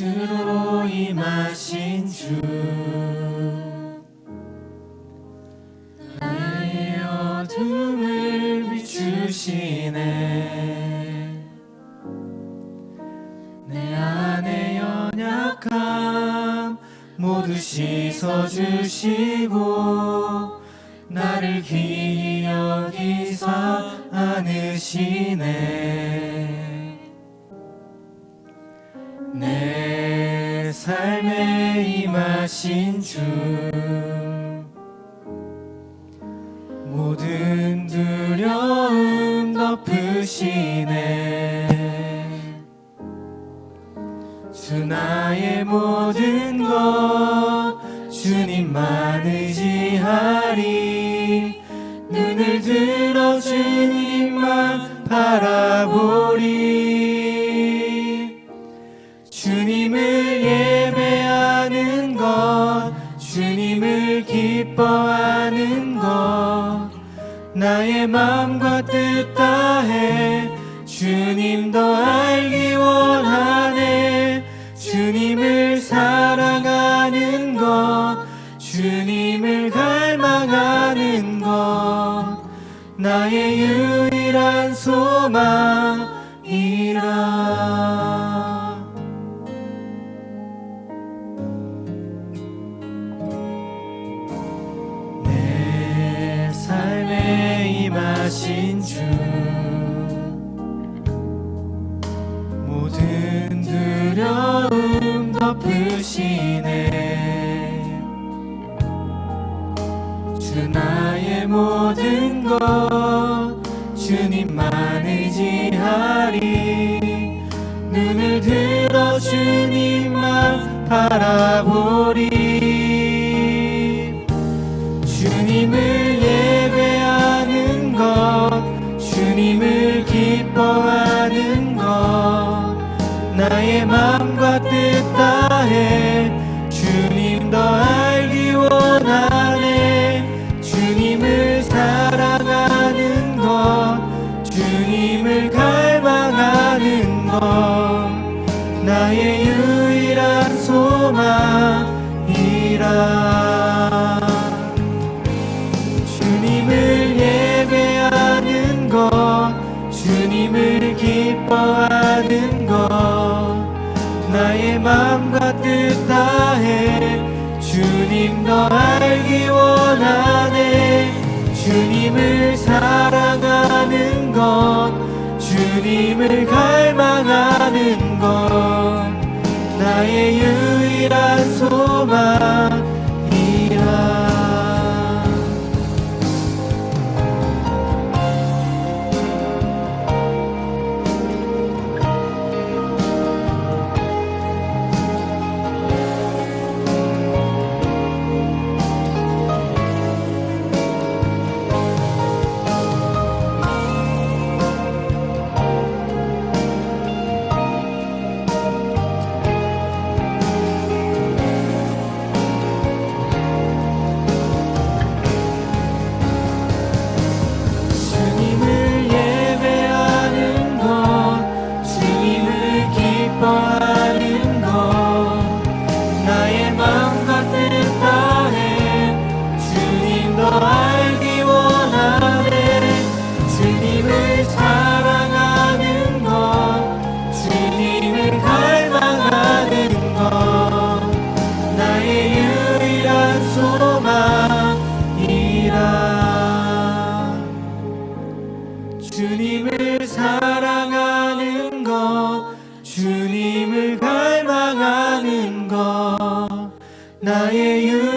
주로 임하신 주. 나의 어둠을 비추시네. 내 안에 연약함 모두 씻어주시고 나를 여기사 안으시네 내 삶에 임하신 주. 모든 두려움 덮으시네. 주 나의 모든 것 주님만 의지하리. 눈을 들어 주님만 바라보리 예배하는 것 주님을 기뻐하는 것. 나의 마음과 뜻 다해 주님 더 알기 원하네. 주님을 사랑하는 것 주님을 갈망하는 것. 나의 유일한 소망이라 임하신 주. 모든 두려움 덮으시네. 주 나의 모든 것 주님만 의지하리. 눈을 들어 주님만 바라보리 주님을 갈망하는 것 나의 유일한 소망이라. 주님을 예배하는 것 주님을 기뻐하는 것 나의 마음과 뜻 다해 주님 더 알기 원하네. 주님을 사랑하 는 것 주님을 갈망하는 것 나의 유일한 소망 나의 유